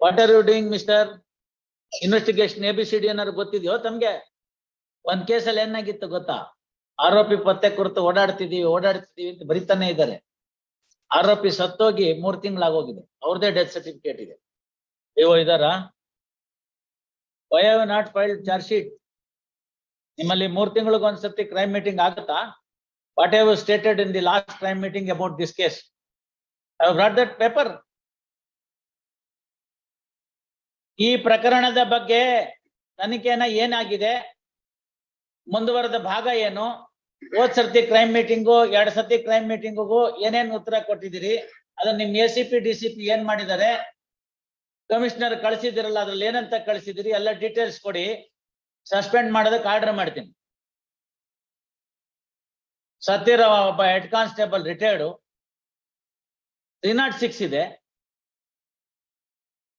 What are you doing mister investigation A B C D ಏನಾದ್ರು ಗೊತ್ತಿದ್ಯೋ ತಮ್ಗೆ? ಒಂದ್ ಕೇಸಲ್ಲಿ ಏನಾಗಿತ್ತು ಗೊತ್ತಾ? ಆರೋಪಿ ಪತ್ತೆ ಕುರಿತು ಓಡಾಡ್ತಿದೀವಿ ಓಡಾಡ್ತಿದೀವಿ ಅಂತ ಬರಿತಾನೆ ಇದ್ದಾರೆ. ಆರೋಪಿ ಸತ್ತೋಗಿ ಮೂರ್ ತಿಂಗಳಾಗೋಗಿದೆ. ಅವ್ರದೇ ಡೆತ್ ಸರ್ಟಿಫಿಕೇಟ್ ಇದೆ. ನೀವು ಇದಾರ why have not file charge sheet ನಿಮ್ಮಲ್ಲಿ ಮೂರ್ ತಿಂಗಳಿಗೆ ಒಂದ್ಸತಿ ಕ್ರೈಮ್ ಮೀಟಿಂಗ್ ಆಗುತ್ತಾ? What have stated in the last crime meeting about this case I that paper ಈ ಪ್ರಕರಣದ ಬಗ್ಗೆ ತನಿಖೆನ ಏನಾಗಿದೆ? ಮುಂದುವರೆದ ಭಾಗ ಏನು? ಹೋದ್ ಸರ್ತಿ ಕ್ರೈಮ್ ಮೀಟಿಂಗು ಎರಡ್ ಸರ್ತಿ ಕ್ರೈಮ್ ಮೀಟಿಂಗಿಗೂ ಏನೇನ್ ಉತ್ತರ ಕೊಟ್ಟಿದ್ದೀರಿ? ಅದನ್ನ ನಿಮ್ A C P D C P ಏನ್ ಮಾಡಿದ್ದಾರೆ? ಕಮಿಷನರ್ ಕಳಿಸಿದಿರಲ್ಲ ಅದ್ರಲ್ಲಿ ಏನಂತ ಕಳಿಸಿದಿರಿ ಎಲ್ಲ ಡೀಟೇಲ್ಸ್ ಕೊಡಿ. ಸಸ್ಪೆಂಡ್ ಮಾಡೋದಕ್ಕೆ ಆರ್ಡರ್ ಮಾಡ್ತೀನಿ. ಸತ್ಯರಾವ್ ಒಬ್ಬ head constable retired three not six ಇದೆ.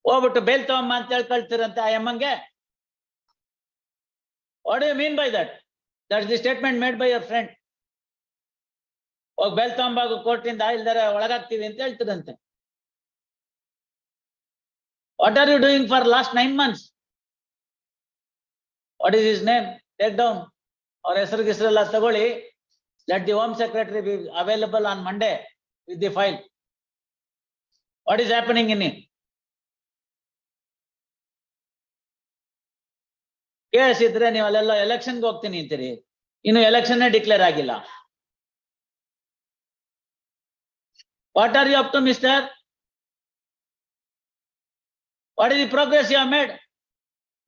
ಹೋಗ್ಬಿಟ್ಟು ಬೇಲ್ ತಗೊಂಬ ಅಂತ ಹೇಳಿ ಕಳ್ತೀರಂತೆ ಆ ಎಮ್ಮಂಗೆ what you mean by that that's the statement made by your friend ಹೋಗಿ ಬೇಲ್ ತಗೊಂಬಾಗು ಕೋರ್ಟಿಂದ ಇಲ್ದರೆ ಒಳಗಾಗ್ತೀವಿ ಅಂತ ಹೇಳ್ತಿರಂತೆ what are you doing for last nine months what is is name take down ಅವ್ರ ಹೆಸರು ಗಿಸ್ರೆಲ್ಲ ತಗೊಳ್ಳಿ. Let the home secretary be available on Monday with the file what is happening in it case ಇದ್ರೆ ನೀವು ಅಲ್ಲೆಲ್ಲ ಎಲೆಕ್ಷನ್ಗೆ ಹೋಗ್ತೀನಿ ಅಂತೀರಿ. ಇನ್ನು ಎಲೆಕ್ಷನ್ ಡಿಕ್ಲೇರ್ ಆಗಿಲ್ಲ. What are you up to mister what is the progress you made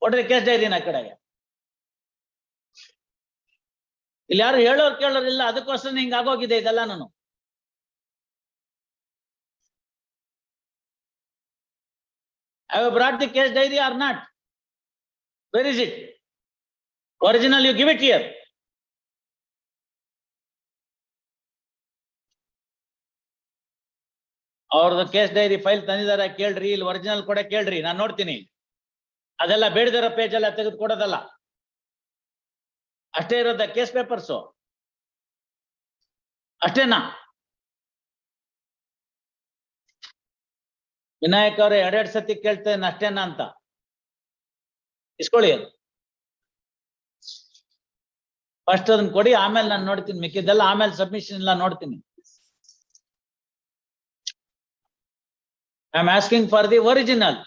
ಕೊಡ್ರಿ case ನಾ ಕಡೆಗೆ. ಇಲ್ಲಿ ಯಾರು ಹೇಳೋರು ಕೇಳೋರಿಲ್ಲ ಅದಕ್ಕೋಸ್ಕರ ಹಿಂಗ ಆಗೋಗಿದೆ ಇದೆಲ್ಲ ನಾನು I brought the case diary are not Where is it? Original, you give it here. ಅವ್ರದ್ದು ಕೇಸ್ ಡೈರಿ ಫೈಲ್ ತಂದಿದ್ದಾರೆ ಕೇಳ್ರಿ. ಇಲ್ಲಿ ಒರಿಜಿನಲ್ ಕೂಡ ಕೇಳ್ರಿ ನಾನು ನೋಡ್ತೀನಿ. ಅದೆಲ್ಲ ಬೇಡದಿರೋ ಪೇಜ್ ಎಲ್ಲ ತೆಗೆದು ಕೊಡೋದಲ್ಲ. ಅಷ್ಟೇ ಇರೋದ ಕೇಸ್ ಪೇಪರ್ಸು ಅಷ್ಟೇನಾ? ವಿನಾಯಕ್ ಅವ್ರೆ ಎರಡೆರಡು ಸತಿ ಕೇಳ್ತೇನೆ ಅಷ್ಟೇನಾ ಅಂತ. ಇಸ್ಕೊಳ್ಳಿ ಫಸ್ಟ್ ಅದನ್ನ ಕೊಡಿ, ಆಮೇಲೆ ನಾನು ನೋಡ್ತೀನಿ ಮಿಕ್ಕಿದ್ದೆಲ್ಲ, ಆಮೇಲೆ ಸಬ್ಮಿಷನ್ ಎಲ್ಲ ನೋಡ್ತೀನಿ. I am asking for the original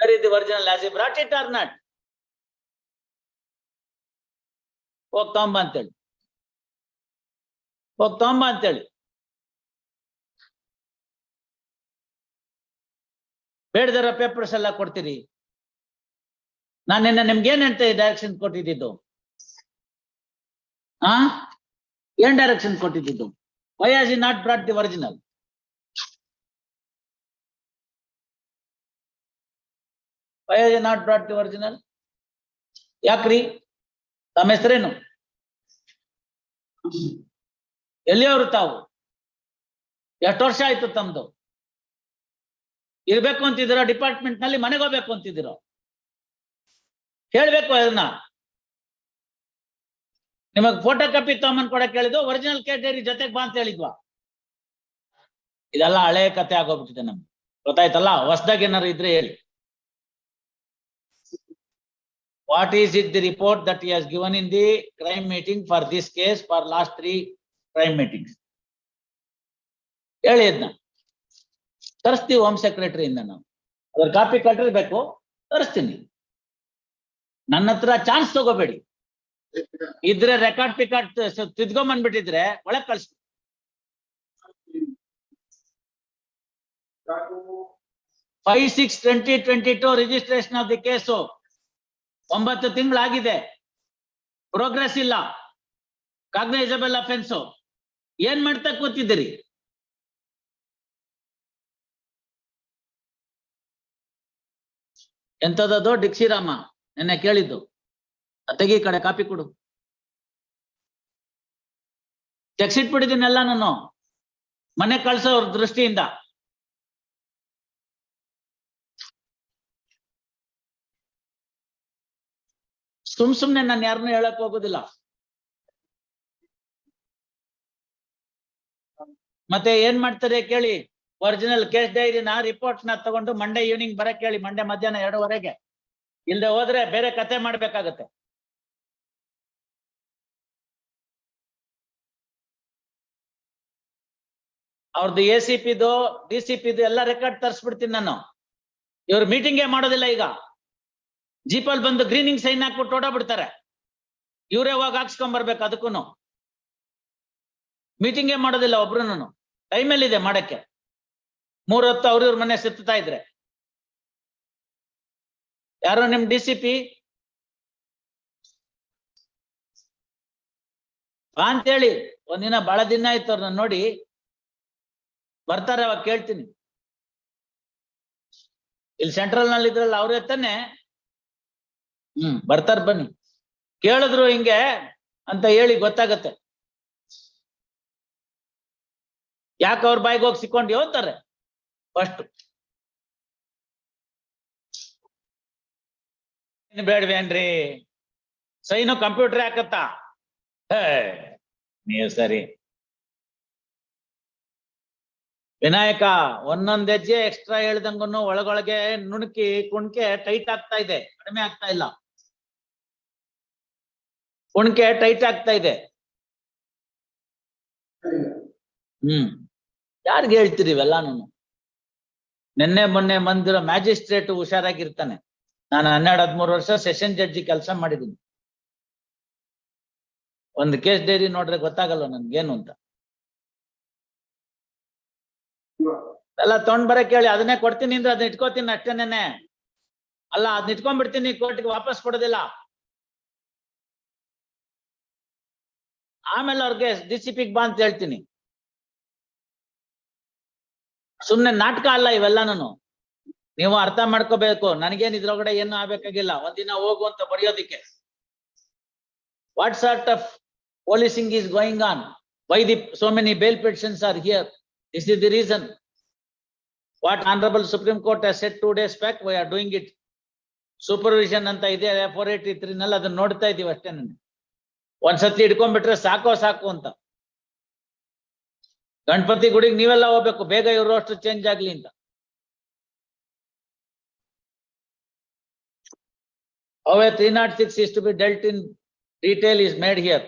very the original has he brought it are not ಹೋಗ್ ತಗೊಂಬ ಅಂತೇಳಿ. ಹೋಗ್ ತಗೊಂಬ ಅಂತೇಳಿ. ಬೇಡದಿರೋ ಪೇಪರ್ಸ್ ಎಲ್ಲ ಕೊಡ್ತೀರಿ. ನಾನು ನಿನ್ನ ನಿಮ್ಗೆ ಏನ್ ಹೇಳ್ತಾ ಡೈರೆಕ್ಷನ್ ಕೊಟ್ಟಿದ್ದು? ಆ? ಏನ್ ಡೈರೆಕ್ಷನ್ ಕೊಟ್ಟಿದ್ದು? Why has he not brought the original why has he not brought the original ಯಾಕ್ರಿ? ತಮ್ಮ ಹೆಸರೇನು? ಎಲ್ಲಿಯವರು ತಾವು? ಎಷ್ಟು ವರ್ಷ ಆಯ್ತು ತಮ್ದು? ಇರ್ಬೇಕು ಅಂತಿದ್ದೀರೋ? ಡಿಪಾರ್ಟ್ಮೆಂಟ್ನಲ್ಲಿ ಮನೆಗೆ ಹೋಗ್ಬೇಕು ಅಂತಿದ್ದೀರೋ? ಹೇಳ್ಬೇಕು ಅದನ್ನ. ನಿಮಗ್ ಫೋಟೋ ಕಾಪಿ ತಗೊಂಬಂದ್ ಕೊಡಕ್ ಹೇಳಿದ್ವು ಒರಿಜಿನಲ್ ಕೇಟೇರಿ ಜೊತೆಗ್ ಬಾ ಅಂತ ಹೇಳಿದ್ವಾ. ಇದೆಲ್ಲ ಹಳೆ ಕತೆ ಆಗೋಗ್ಬಿಟ್ಟಿದೆ ನಮ್ಗೆ. ಗೊತ್ತಾಯ್ತಲ್ಲ? ಹೊಸದಾಗಿ ಏನಾರು ಇದ್ರೆ ಹೇಳಿ. What is it the report that he has given in the crime meeting for this case for last three crime meetings? ಹೇಳಿ ಅದನ್ನ ತರಿಸ್ತೀವಿ ಹೋಮ್ ಸೆಕ್ರೆಟರಿಯಿಂದ ನಾವು. ಅದ್ರ ಕಾಪಿ ಕಟ್ಟಿರ್ಬೇಕು ತರಿಸ್ತೀನಿ. ನನ್ನ ಹತ್ರ ಚಾನ್ಸ್ ತಗೋಬೇಡಿ. ಇದ್ರೆ ರೆಕಾರ್ಡ್ ಪಿಕಾರ್ಡ್ ತಿದ್ಕೊಂಬಂದ್ಬಿಟ್ಟಿದ್ರೆ ಒಳಗ್ ಕಳ್ಸಿ. Five six twenty twenty two registration of the case ಒಂಬತ್ತು ತಿಂಗಳಾಗಿದೆ. ಪ್ರೋಗ್ರೆಸ್ ಇಲ್ಲ. ಕಾಗ್ನೈಸಬಲ್ ಅಫೆನ್ಸು ಏನ್ ಮಾಡ್ತಾ ಕೂತಿದ್ದೀರಿ? ಎಂತದದು ಡಿಕ್ಸಿರಾಮ ನೆನ್ನೆ ಕೇಳಿದ್ದು ತೆಗಿ ಕಡೆ ಕಾಪಿ ಕೊಡು. ತೆಗ್ಸಿಟ್ಬಿಟ್ಟಿದ್ದೀನೆಲ್ಲ ನಾನು. ಮನೆ ಕಳ್ಸೋ ದೃಷ್ಟಿಯಿಂದ. ಸುಮ್ ಸುಮ್ನೆ ನಾನು ಯಾರನ್ನೂ ಹೇಳಕ್ ಹೋಗುದಿಲ್ಲ. ಮತ್ತೆ ಏನ್ ಮಾಡ್ತಾರೆ ಕೇಳಿ ಒರಿಜಿನಲ್ ಕೇಸ್ ಡೈರಿನ ರಿಪೋರ್ಟ್ಸ್ನ ತಗೊಂಡು ಮಂಡೇ ಈವ್ನಿಂಗ್ ಬರಕ್ ಹೇಳಿ ಮಂಡೇ ಮಧ್ಯಾಹ್ನ ಎರಡುವರೆಗೆ. ಇಲ್ದೆ ಹೋದ್ರೆ ಬೇರೆ ಕತೆ ಮಾಡ್ಬೇಕಾಗತ್ತೆ. ಅವ್ರದ್ದು ಎ ಸಿ ಪಿದು, ಡಿ ಸಿ ಪಿದು ಎಲ್ಲ ರೆಕಾರ್ಡ್ ತರಿಸ್ಬಿಡ್ತೀನಿ ನಾನು. ಇವ್ರು ಮೀಟಿಂಗೇ ಮಾಡೋದಿಲ್ಲ ಈಗ. ಜೀಪಲ್ ಬಂದು ಗ್ರೀನಿಂಗ್ ಸೈನ್ ಹಾಕ್ಬಿಟ್ಟು ಓಡಾಬಿಡ್ತಾರೆ ಇವರೇ ಹೋಗಿ ಹಾಕ್ಸ್ಕೊಂಬರ್ಬೇಕು ಅದಕ್ಕೂ ಮೀಟಿಂಗೇ ಮಾಡೋದಿಲ್ಲ ಒಬ್ರುನು ಟೈಮಲ್ಲಿ ಇದೆ ಮಾಡಕ್ಕೆ? ಮೂರೊತ್ತು ಅವ್ರ ಇವ್ರ ಮನೆ ಸುತ್ತಾ ಇದ್ರೆ. ಯಾರೋ ನಿಮ್ ಡಿ ಸಿ ಪಿ? ಬಾ ಅಂತೇಳಿ ಒಂದಿನ ಬಹಳ ದಿನ ಆಯ್ತು ಅವ್ರನ್ನ ನೋಡಿ. ಬರ್ತಾರೆ, ಅವಾಗ ಕೇಳ್ತೀನಿ. ಇಲ್ಲಿ ಸೆಂಟ್ರಲ್ನಲ್ಲಿ ಇದ್ರಲ್ಲ ಅವ್ರ ತಾನೆ ಹ್ಮ್, ಬರ್ತಾರ, ಬನ್ನಿ. ಕೇಳಿದ್ರು ಹಿಂಗೆ ಅಂತ ಹೇಳಿ ಗೊತ್ತಾಗತ್ತೆ. ಯಾಕೆ ಅವ್ರ ಬಾಯಿಗೆ ಹೋಗಿ ಸಿಕ್ಕೊಂಡು ಹೋಗ್ತಾರೆ ಫಸ್ಟ್ ಬೇಡ್ವೇನ್ರಿ ಸೈನು ಕಂಪ್ಯೂಟರ್ ಹಾಕತ್ತ? ನೀವು ಸರಿ. ವಿನಾಯಕ, ಒಂದೊಂದ್ ಹೆಜ್ಜೆ ಎಕ್ಸ್ಟ್ರಾ ಹೇಳ್ದಂಗನು ಒಳಗೊಳಗೆ ನುಣುಕಿ ಕುಣ್ಕೆ ಟೈಟ್ ಆಗ್ತಾ ಇದೆ. ಕಡಿಮೆ ಆಗ್ತಾ ಇಲ್ಲ. ಕುಣ್ಕೆ ಟೈಟ್ ಆಗ್ತಾ ಇದೆ. ಹ್ಮ್. ಯಾರಿಗ್ ಹೇಳ್ತೀರಿ ಇವೆಲ್ಲಾನು ನಿನ್ನೆ ಮೊನ್ನೆ ಬಂದಿರೋ ಮ್ಯಾಜಿಸ್ಟ್ರೇಟ್ ಹುಷಾರಾಗಿರ್ತಾನೆ. ನಾನು ಹನ್ನೆರಡು ಹದಿಮೂರು ವರ್ಷ ಸೆಷನ್ ಜಡ್ಜಿ ಕೆಲಸ ಮಾಡಿದ್ದೀನಿ. ಒಂದು ಕೇಸ್ ಡೈರಿ ನೋಡ್ರೆ ಗೊತ್ತಾಗಲ್ಲ ನನ್ಗೇನು ಅಂತ. ಎಲ್ಲ ತೊಗೊಂಡ್ ಬರಕ್ ಹೇಳಿ ಅದನ್ನೇ ಕೊಡ್ತೀನಿ ಅಂದ್ರೆ ಅದನ್ನ ಇಟ್ಕೋತೀನಿ ಅಷ್ಟೇನೆ ಅಲ್ಲ ಅದನ್ನ ಇಟ್ಕೊಂಡ್ಬಿಡ್ತೀನಿ, ಕೋರ್ಟ್ಗೆ ವಾಪಸ್ ಕೊಡೋದಿಲ್ಲ. ಆಮೇಲೆ ಅವ್ರಿಗೆ ಡಿ ಸಿ ಪಿಗ್ ಬಾ ಅಂತ ಹೇಳ್ತೀನಿ. ಸುಮ್ನೆ ನಾಟಕ ಅಲ್ಲ ಇವೆಲ್ಲಾನು ನೀವು ಅರ್ಥ ಮಾಡ್ಕೋಬೇಕು. ನನಗೇನು ಇದ್ರೊಳಗಡೆ ಏನು ಆಗ್ಬೇಕಾಗಿಲ್ಲ. ಒಂದಿನ ಹೋಗುವಂತ ಬರೆಯೋದಿಕ್ಕೆ. What's art of policing is going on why the so many bail petitions are here this is the reason what honourable supreme court set two days back why are doing it supervision ಅಂತ ಇದೆ four eight E three ನಲ್ಲಿ ಅದನ್ನ ನೋಡ್ತಾ ಇದೀವಿ ಅಷ್ಟೇ ನನಗೆ ಒಂದ್ಸತಿ ಇಟ್ಕೊಂಡ್ಬಿಟ್ರೆ ಸಾಕೋ ಸಾಕು ಅಂತ. ಗಣಪತಿ ಗುಡಿಗೆ ನೀವೆಲ್ಲ ಹೋಗ್ಬೇಕು. ಬೇಗ ಇವರು ಅಷ್ಟು ಚೇಂಜ್ ಆಗ್ಲಿ ಅಂತ. ಅವೇ three naught six is to be dealt in detail is made here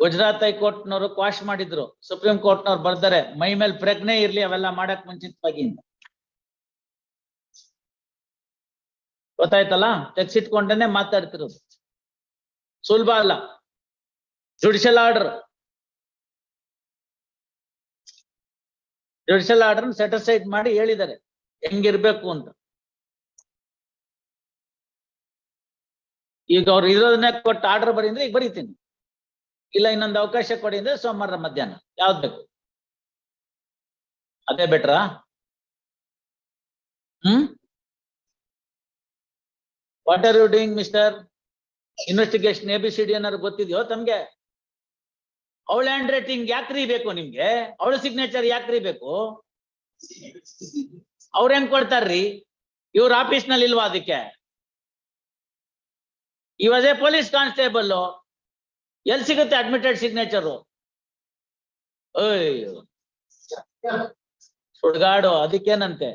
Gujarat ಹೈಕೋರ್ಟ್ನವರು quash ಮಾಡಿದ್ರು. ಸುಪ್ರೀಂ ಕೋರ್ಟ್ನವ್ರು ಬರ್ತಾರೆ. ಮೈ ಮೇಲೆ ಪ್ರಜ್ಞೆ ಇರ್ಲಿ, ಅವೆಲ್ಲ ಮಾಡಕ್ ಮುಂಚಿತವಾಗಿ ಗೊತ್ತಾಯ್ತಲ್ಲ? ಗೊತ್ತಾಯ್ತಲ್ಲ ತೆಗ್ಸಿಟ್ಕೊಂಡೇನೆ ಮಾತಾಡ್ತಿರೋದು. ಸುಲಭ ಅಲ್ಲ. Judicial order judicial order satisfied ಮಾಡಿ ಹೇಳಿದ್ದಾರೆ. ಹೆಂಗಿರ್ಬೇಕು ಅಂತ. ಈಗ ಅವ್ರು ಇರೋದನ್ನೇ ಕೊಟ್ಟು ಆರ್ಡರ್ ಬರೀ ಅಂದ್ರೆ ಈಗ ಬರೀತೀನಿ. ಇಲ್ಲ ಇನ್ನೊಂದು ಅವಕಾಶ ಕೊಡಿ ಅಂದ್ರೆ ಸೋಮವಾರ ಮಧ್ಯಾಹ್ನ, ಯಾವ್ದು ಬೇಕು? ಅದೇ ಬೆಟ್ರಾ? ಹ್ಮ್? What are you doing mister investigation A B C D ಏನಾದ್ರು ಗೊತ್ತಿದೆಯೋ ತಮ್ಗೆ? ಅವಳ ಹ್ಯಾಂಡ್ ರೈಟಿಂಗ್ ಯಾಕ್ರಿ ಬೇಕು ನಿಮ್ಗೆ? ಅವಳ ಸಿಗ್ನೇಚರ್ ಯಾಕ್ರಿ ಬೇಕು ಅವ್ರ ಹೆಂಗ್ ಕೊಡ್ತಾರ್ರಿ? ಇವ್ರ ಆಫೀಸ್ನಲ್ಲಿ ಇಲ್ವಾ ಅದಕ್ಕೆ? ಇವದೇ ಪೊಲೀಸ್ ಕಾನ್ಸ್ಟೇಬಲ್ ಎಲ್ಲಿ ಸಿಗುತ್ತೆ ಅಡ್ಮಿಟೆಡ್ ಸಿಗ್ನೇಚರು ಸುಡ್ಗಾಡು, ಅದಕ್ಕೇನಂತೆ?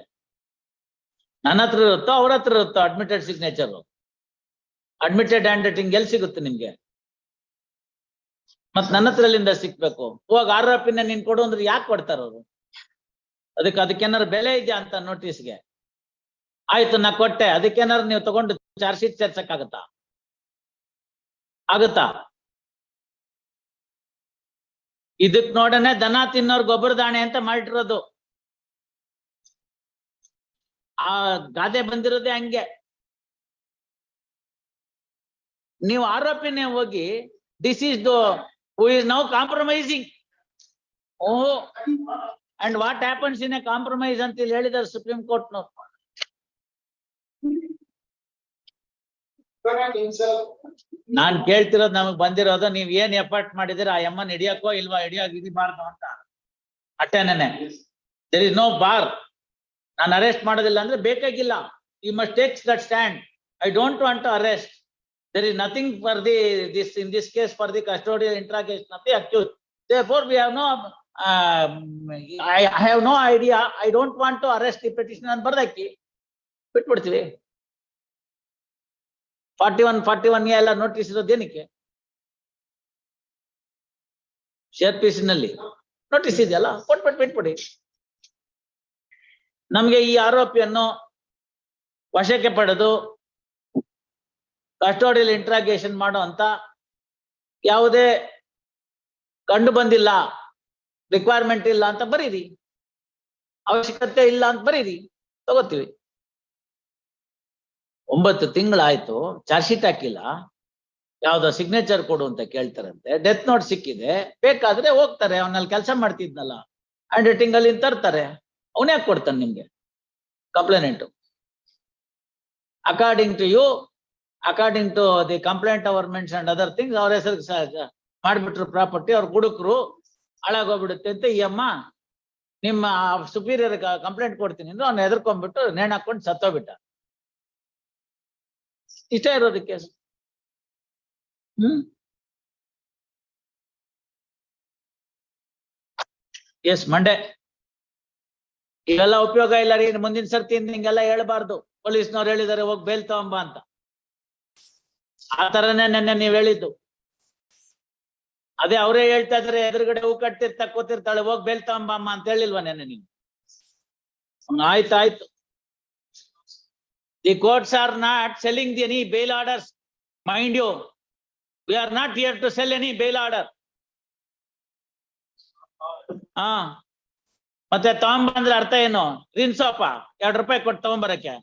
ನನ್ನ ಹತ್ರ ಇರುತ್ತೋ ಅವ್ರ ಹತ್ರ ಇರುತ್ತೋ admitted signature admitted handwriting ಎಲ್ಲಿ ಸಿಗುತ್ತೆ ನಿಮ್ಗೆ? ಮತ್ ನನ್ನ ಹತ್ರಲಿಂದ ಸಿಕ್ಬೇಕು. ಆರ್ ಪಿನ್ನ ನೀನು ಕೊಡು ಅಂದ್ರೆ ಯಾಕೆ ಕೊಡ್ತಾರ ಅವರು? ಅದಕ್ಕೆ ಅದಕ್ಕೇನಾರು ಬೆಲೆ ಇದೆಯಾ ಅಂತ ನೋಟಿಸ್ಗೆ ಆಯ್ತು, ನಾ ಕೊಟ್ಟೆ. ಅದಕ್ಕೇನಾರು ನೀವು ತಗೊಂಡು ಚಾರ್ಜ್ ಶೀಟ್ ಸೇರ್ಸಕ್ಕಾಗತ್ತಾ? ಆಗುತ್ತಾ? ಇದಕ್ ನೋಡನೆ ದನ ತಿನ್ನೋರ್ ಗೊಬ್ಬರ ದಾಣೆ ಅಂತ ಮಾಡಿರೋದು. ಆ ಗಾದೆ ಬಂದಿರೋದೇ ಹಂಗೆ. ನೀವು ಆರೋಪಿನೇ ಹೋಗಿ this is the who is now compromising ಓಹೋ and what happens in a compromise ಅಂತ ಇಲ್ಲಿ ಹೇಳಿದಾರೆ ಸುಪ್ರೀಂ ಕೋರ್ಟ್ನವ್ರು. ನಾನ್ ಕೇಳ್ತಿರೋದ್ ನಮಗ್ ಬಂದಿರೋದು, ನೀವ್ ಏನ್ ಎಫರ್ಟ್ ಮಾಡಿದಿರ ಆ ಎಮ್ಮನ್ ಹಿಡಿಯಕ್ಕೋ ಇಲ್ವಾ, ಹಿಡಿಯೋಕ್ ಹಿಡಿಬಾರ್ದು ಅಂತ. ಅಟೆನನೆ ದೇರ್ ಇಸ್ ನೋ ಬಾರ್ ನಾನು ಅರೆಸ್ಟ್ ಮಾಡೋದಿಲ್ಲ ಅಂದ್ರೆ ಬೇಕಾಗಿಲ್ಲ. You must takes that stand I don't want to arrest there is nothing for the this in this case for the custodial interrogation of the accuse therefore we have no I have no idea I don't want to arrest the petition ಅಂತ ಬರ್ದಾಕಿ ಬಿಟ್ಬಿಡ್ತೀವಿ. Forty one forty one ಎಲ್ಲ notice ಇರೋದು ಏನಕ್ಕೆ? Share ಪೀಸ್ನಲ್ಲಿ. Notice ಇದೆಯಲ್ಲ? ಕೊಟ್ಬಿಟ್ಟು ಬಿಟ್ಬಿಡಿ ನಮ್ಗೆ ಈ ಆರೋಪಿಯನ್ನು ವಶಕ್ಕೆ ಪಡೆದು ಕಸ್ಟೋಡಿಯಲ್ ಇಂಟ್ರಾಗೇಷನ್ ಮಾಡೋ ಅಂತ ಯಾವುದೇ ಕಂಡು ಬಂದಿಲ್ಲ. ರಿಕ್ವೈರ್ಮೆಂಟ್ ಇಲ್ಲ ಅಂತ ಬರೀರಿ. ಅವಶ್ಯಕತೆ ಇಲ್ಲ ಅಂತ ಬರೀರಿ. ತಗೋತೀವಿ. ಒಂಬತ್ತು ತಿಂಗಳಾಯ್ತು, ಚಾರ್ಜ್ ಶೀಟ್ ಹಾಕಿಲ್ಲ. ಯಾವ್ದೋ ಸಿಗ್ನೇಚರ್ ಕೊಡು ಅಂತ ಕೇಳ್ತಾರಂತೆ. ಡೆತ್ ನೋಟ್ ಸಿಕ್ಕಿದೆ. ಬೇಕಾದ್ರೆ ಹೋಗ್ತಾರೆ. ಅವನಲ್ಲಿ ಕೆಲಸ ಮಾಡ್ತಿದ್ನಲ್ಲ. ಹ್ಯಾಂಡ್ ರೈಟಿಂಗ್ ಅಲ್ಲಿ ತರ್ತಾರೆ. ಅವನೇ ಕೊಡ್ತಾನೆ ನಿಮ್ಗೆ? Complainant according to you according to the complaint hour mention other things ಅವ್ರ ಹೆಸರು ಮಾಡ್ಬಿಟ್ರು ಪ್ರಾಪರ್ಟಿ ಅವ್ರ ಹುಡುಕ್ರು, ಹಾಳಾಗೋಗ್ಬಿಡುತ್ತೆ ಅಂತ ಈ ಅಮ್ಮ ನಿಮ್ಮ ಸುಪೀರಿಯರ್ ಕಂಪ್ಲೇಂಟ್ ಕೊಡ್ತೀನಿ ಅಂದ್ರೆ ಅವ್ನ ಹೆದರ್ಕೊಂಡ್ಬಿಟ್ಟು ನೇಣ್ ಹಾಕೊಂಡು ಸತ್ತೋಗ್ಬಿಟ್ಟ. ಇಷ್ಟ ಇರೋದಕ್ಕೆ ಹ್ಮ್. ಎಸ್, ಮಂಡೆ. ಇವೆಲ್ಲ ಉಪಯೋಗ ಇಲ್ಲ ರೀ ಮುಂದಿನ ಸರ್ತಿ ಹಿಂಗೆಲ್ಲ ಹೇಳ್ಬಾರ್ದು. ಪೊಲೀಸ್ನವ್ರು ಹೇಳಿದಾರೆ, ಹೋಗ್ ಬೇಲ್ ತಗೊಂಬ ಅಂತ. ಆ ತರನೇ ನೆನ್ನೆ ನೀವ್ ಹೇಳಿದ್ದು. ಅದೇ ಅವರೇ ಹೇಳ್ತಾ ಇದ್ರೆ, ಎದುರುಗಡೆ ಹೂ ಕಟ್ಟಿರ್ತಾ ಕೂತಿರ್ತಾಳೆ, ಹೋಗ್ ಬೇಲ್ ತಗೊಂಬಮ್ಮ ಅಂತ ಹೇಳಿಲ್ವಾ ನೆನ್ನೆ ನೀವು ಆಯ್ತಾಯ್ತು ಆಯ್ತು ಆಯ್ತು. Courts are not selling the any bail orders mind you we are not here to sell any bail order ಹಾ, ಮತ್ತೆ ತಗೊಂಬಂದ್ರೆ ಅರ್ಥ ಏನು? ರಿನ್ಸೋಪ, ಎರಡ್ ರೂಪಾಯಿ ಕೊಟ್ಟು ತಗೊಂಬರಕ್ಕೆ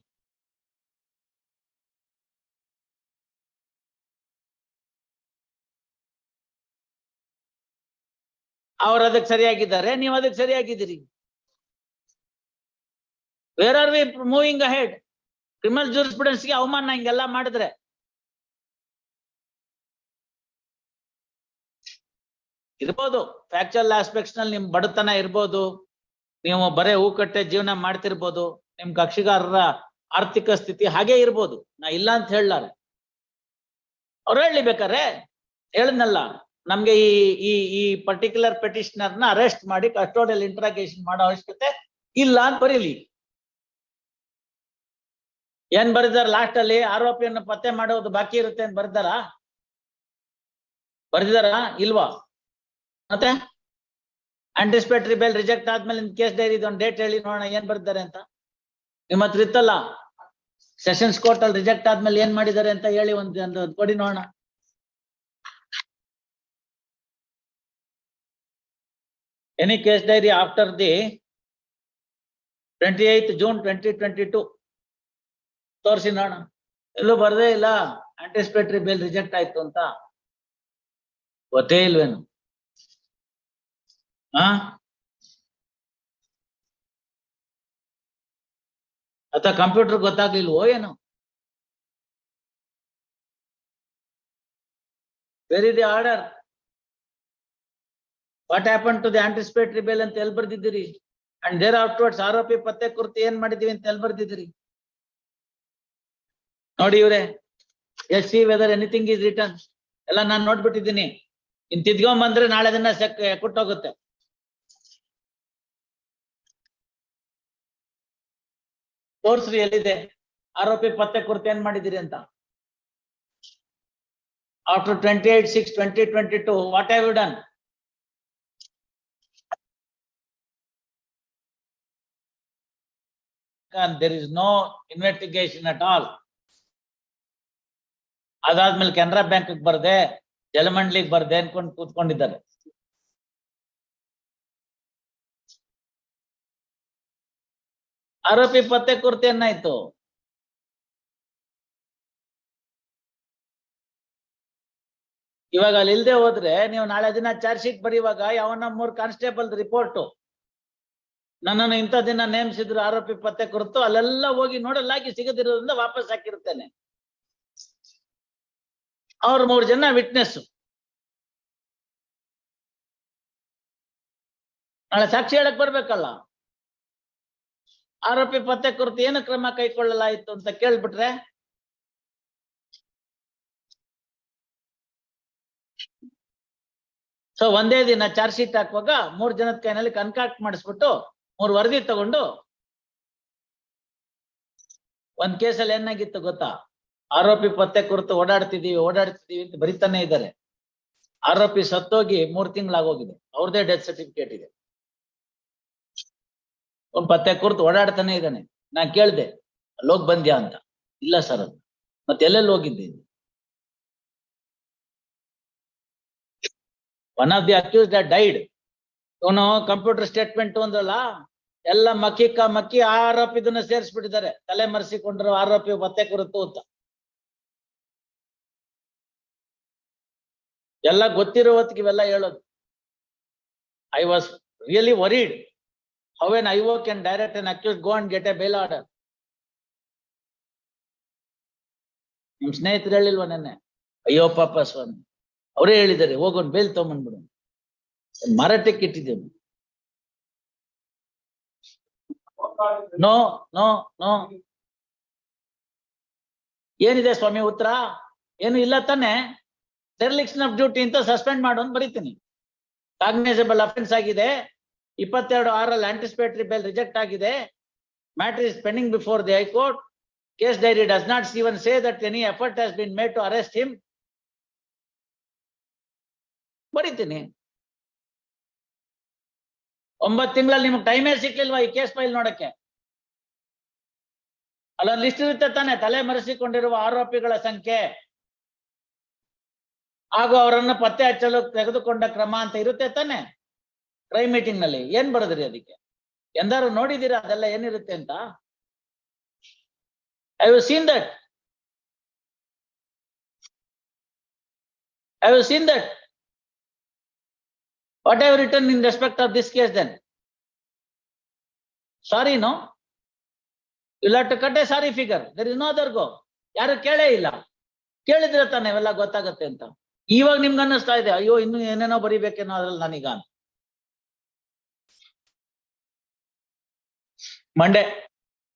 ಅವ್ರು ಅದಕ್ಕೆ ಸರಿಯಾಗಿದ್ದಾರೆ, ನೀವು ಅದಕ್ಕೆ ಸರಿಯಾಗಿದ್ದೀರಿ. Where are we moving ahead ಕ್ರಿಮಿನಲ್ಗೆ ಅವಮಾನ ಹಿಂಗೆಲ್ಲ ಮಾಡಿದ್ರೆ. ಇರ್ಬೋದು ಫ್ಯಾಕ್ಚುಯಲ್ ಆಸ್ಪೆಕ್ಟ್ಸ್ನಲ್ಲಿ ನಿಮ್ ಬಡತನ ಇರ್ಬೋದು, ನೀವು ಬರೇ ಹೂಕಟ್ಟೆ ಜೀವನ ಮಾಡ್ತಿರ್ಬೋದು, ನಿಮ್ ಕಕ್ಷಿಗಾರರ ಆರ್ಥಿಕ ಸ್ಥಿತಿ ಹಾಗೆ ಇರ್ಬೋದು. ನಾ ಇಲ್ಲ ಅಂತ ಹೇಳಲಾರೆ. ಅವ್ರು ಹೇಳಿ ಬೇಕಾರೆ ಹೇಳದ್ನಲ್ಲ, ನಮ್ಗೆ ಈ ಈ ಈ ಪರ್ಟಿಕ್ಯುಲರ್ನ ಅರೆಸ್ಟ್ ಮಾಡಿ ಕಸ್ಟೋಡಿಯಲ್ ಇಂಟ್ರಾಗೇಷನ್ ಮಾಡೋ ಅವಶ್ಯಕತೆ ಇಲ್ಲ ಅಂತ ಬರೀಲಿ. ಏನ್ ಬರೆದಾರ ಲಾಸ್ಟ್ ಅಲ್ಲಿ? ಆರೋಪಿಯನ್ನು ಪತ್ತೆ ಮಾಡೋದು ಬಾಕಿ ಇರುತ್ತೆ ಅಂತ ಬರ್ದಾರ? ಬರ್ದಿದಾರ ಇಲ್ವಾ? ಮತ್ತೆ? ಆಂಟಿಸಿಪೇಟರಿ ಬೇಲ್ ರಿಜೆಕ್ಟ್ ಆದ್ಮೇಲೆ ನಿಮ್ ಕೇಸ್ ಡೈರಿ ಒಂದು ಡೇಟ್ ಹೇಳಿ ನೋಡೋಣ, ಏನ್ ಬರ್ತಾರೆ ಅಂತ. ನಿಮ್ಮ ಹತ್ರ ಇತ್ತಲ್ಲ? ಸೆಷನ್ಸ್ ಕೋರ್ಟ್ ಅಲ್ಲಿ ರಿಜೆಕ್ಟ್ ಆದ್ಮೇಲೆ ಏನ್ ಮಾಡಿದ್ದಾರೆ ಅಂತ ಹೇಳಿ ಒಂದ್ ಒಂದು ಕೊಡಿ ನೋಡೋಣ. Any case diary after the twenty eight June twenty twenty two ತೋರಿಸಿ ನೋಡ. ಎಲ್ಲೂ ಬರದೇ ಇಲ್ಲ. ಆಂಟಿಸಿಪೇಟರಿ ಬೇಲ್ ರಿಜೆಕ್ಟ್ ಆಯ್ತು ಅಂತ. ಗೊತ್ತೇ ಇಲ್ವೇನು? ಹಾ ಕಂಪ್ಯೂಟರ್ ಗೊತ್ತಾಗ್ಲಿಲ್ವೋ ಏನು? Very the order what happen to the anticipatory bail ಅಂತ ಎಲ್ಲಿ ಬರ್ದಿದ್ದೀರಿ? ಅಂಡ್ ದೇರ್ ಆಫ್ಟರ್ವರ್ಡ್ಸ್ ಆರೋಪಿ ಪತ್ತೆ ಕುರಿತು ಏನ್ ಮಾಡಿದೀವಿ ಅಂತ ಎಲ್ಲಿ ಬರ್ದಿದ್ದೀರಿ? ನೋಡಿ ಇವ್ರೆ, S C whether anything is return ಎಲ್ಲ ನಾನು ನೋಡ್ಬಿಟ್ಟಿದ್ದೀನಿ. ಇನ್ ತಿದ್ಕೊಂಬಂದ್ರೆ ನಾಳೆ ದಿನ ಸೆಕ್, ಕೊಟ್ಟೋಗುತ್ತೆ. ತೋರ್ಸ್ರಿ ಎಲ್ಲಿದೆ ಆರೋಪಿ ಪತ್ತೆ ಕುರಿತು ಏನ್ ಮಾಡಿದಿರಿ ಅಂತ? After twenty eight six twenty twenty two what have you done there is no investigation at all ಅದಾದ್ಮೇಲೆ ಕೆನರಾ ಬ್ಯಾಂಕ್ ಬರ್ದೆ, ಜಲಮಂಡ್ಲಿಗ್ ಬರ್ದೆ ಅನ್ಕೊಂಡು ಕೂತ್ಕೊಂಡಿದ್ದಾರೆ. ಆರೋಪಿ ಪತ್ತೆ ಕುರ್ತಿ ಏನಾಯ್ತು? ಇವಾಗ ಅಲ್ಲಿ ಇಲ್ದೆ ಹೋದ್ರೆ ನೀವು ನಾಳೆ ದಿನ ಚಾರ್ಜ್ ಶೀಟ್ ಬರೀವಾಗ ಯಾವನ ಮೂರ್ ಕಾನ್ಸ್ಟೇಬಲ್ ರಿಪೋರ್ಟ್. ನನ್ನನ್ನು ಇಂಥ ದಿನ ನೇಮಿಸಿದ್ರು ಆರೋಪಿ ಪತ್ತೆ ಕುರಿತು, ಅಲ್ಲೆಲ್ಲ ಹೋಗಿ ನೋಡಲಾಗಿ ಸಿಗದಿರೋದ್ರಿಂದ ವಾಪಸ್ ಹಾಕಿರ್ತೇನೆ ಅವ್ರು ಮೂರು ಜನ ವಿಟ್ನೆಸ್ ನಾಳೆ ಸಾಕ್ಷಿ ಹೇಳಕ್ ಬರ್ಬೇಕಲ್ಲ? ಆರೋಪಿ ಪತ್ತೆ ಕುರಿತು ಏನು ಕ್ರಮ ಕೈಗೊಳ್ಳಲಾಯಿತು ಅಂತ ಕೇಳ್ಬಿಟ್ರೆ? ಸೊ ಒಂದೇ ದಿನ ಚಾರ್ಜ್ ಶೀಟ್ ಹಾಕುವಾಗ ಮೂರ್ ಜನದ ಕೈನಲ್ಲಿ ಕನ್ಕಾಕ್ಟ್ ಮಾಡಿಸ್ಬಿಟ್ಟು ಮೂರ್ ವರದಿ ತಗೊಂಡು ಒಂದ್ ಕೇಸಲ್ಲಿ ಏನಾಗಿತ್ತು ಗೊತ್ತಾ? ಆರೋಪಿ ಪತ್ತೆ ಕುರಿತು ಓಡಾಡ್ತಿದೀವಿ ಓಡಾಡ್ತಿದೀವಿ ಅಂತ ಬರಿತಾನೆ ಇದ್ದಾರೆ. ಆರೋಪಿ ಸತ್ತೋಗಿ ಮೂರ್ ತಿಂಗಳಾಗೋಗಿದೆ. ಅವ್ರದೇ ಡೆತ್ ಸರ್ಟಿಫಿಕೇಟ್ ಇದೆ. ಒಂದ್ ಪತ್ತೆ ಕುರಿತು ಓಡಾಡ್ತಾನೆ ಇದ್ದಾನೆ. ನಾ ಕೇಳ್ದೆ, ಅಲ್ಲೋಗ್ ಬಂದ್ಯಾ ಅಂತ. ಇಲ್ಲ ಸರ್ ಅದು. ಮತ್ತೆ ಎಲ್ಲೆಲ್ಲಿ ಹೋಗಿದ್ದೆ one of the accuse the died ಇವನು ಕಂಪ್ಯೂಟರ್ ಸ್ಟೇಟ್ಮೆಂಟ್ ಅಂದ್ರಲ್ಲ ಎಲ್ಲ ಮಕ್ಕಿ ಕ ಮಕ್ಕಿ ಆರೋಪಿದನ್ನ ಸೇರಿಸ್ಬಿಟ್ಟಿದ್ದಾರೆ. ತಲೆ ಮರೆಸಿಕೊಂಡ್ರು ಆರೋಪಿ ಪತ್ತೆ ಕುರಿತು ಅಂತ. ಎಲ್ಲ ಗೊತ್ತಿರೋ ಹೊತ್ತಿಗೆ ಇವೆಲ್ಲ ಹೇಳೋದು. I was really worried how an I O can direct an accuse go and get a bail order ನಿಮ್ ಸ್ನೇಹಿತರು ಹೇಳಿಲ್ವ ನೆನ್ನೆ? ಅಯ್ಯೋ ಪಾಪ ಸ್ವಾಮಿ. ಅವರೇ ಹೇಳಿದ್ದಾರೆ ಹೋಗೋನ್ ಬೇಲ್ ತಗೊಂಡ್ಬಿಡು ಮಾರಾಟಕ್ಕೆ ಇಟ್ಟಿದ್ದೇನೆ ನೋ ನೋ ನೋ ಏನಿದೆ ಸ್ವಾಮಿ ಉತ್ತರ? ಏನು ಇಲ್ಲ ತಾನೆ? ಟೆರ್ಲಿಕ್ಷನ್ ಆಫ್ ಡ್ಯೂಟಿ ಅಂತ ಸಸ್ಪೆಂಡ್ ಮಾಡು ಅಂತ ಬರೀತೀನಿ. ಕಾಗ್ನೈಸಬಲ್ ಅಫೆನ್ಸ್ ಆಗಿದೆ. ಇಪ್ಪತ್ತೆರಡು ಆರಲ್ಲಿ ಆಂಟಿಸಿಪೇಟರಿ ಬೇಲ್ ರಿಜೆಕ್ಟ್ ಆಗಿದೆ. Matter is pending before the high court case diary does not even say that any effort has been made to arrest him ಬರೀತೀನಿ. ಒಂಬತ್ತು ತಿಂಗಳಲ್ಲಿ ನಿಮ್ಗೆ ಟೈಮೇ ಸಿಕ್ಲಿಲ್ವಾ ಈ ಕೇಸ್ ಫೈಲ್ ನೋಡಕ್ಕೆ? ಅಲ್ಲೊಂದು ಲಿಸ್ಟ್ ಇರುತ್ತೆ ತಾನೆ, ತಲೆ ಮರೆಸಿಕೊಂಡಿರುವ ಆರೋಪಿಗಳ ಸಂಖ್ಯೆ. ಹಾಗೂ ಅವರನ್ನು ಪತ್ತೆ ಹಚ್ಚಲು ತೆಗೆದುಕೊಂಡ ಕ್ರಮ ಅಂತ ಇರುತ್ತೆ ತಾನೆ? ಕ್ರೈಮ್ ಮೀಟಿಂಗ್ನಲ್ಲಿ ಏನ್ ಬರದ್ರಿ ಅದಕ್ಕೆ? ಎಂದಾರು ನೋಡಿದೀರಾ ಅದೆಲ್ಲ ಏನಿರುತ್ತೆ ಅಂತ? I've seen that I've seen that what I've returned in respect of this case then sorry no you to cut a sorry figure there is no other other ಯಾರು ಕೇಳೇ ಇಲ್ಲ. ಕೇಳಿದ್ರೆ ತಾನೆ ಇವೆಲ್ಲ ಗೊತ್ತಾಗತ್ತೆ ಅಂತ. ಇವಾಗ ನಿಮ್ಗೆ ಅನ್ನಿಸ್ತಾ ಇದೆ ಅಯ್ಯೋ ಇನ್ನು ಏನೇನೋ ಬರಿಬೇಕೇನೋ ಅದ್ರಲ್ಲಿ ನಾನೀಗ ಮಂಡೆ.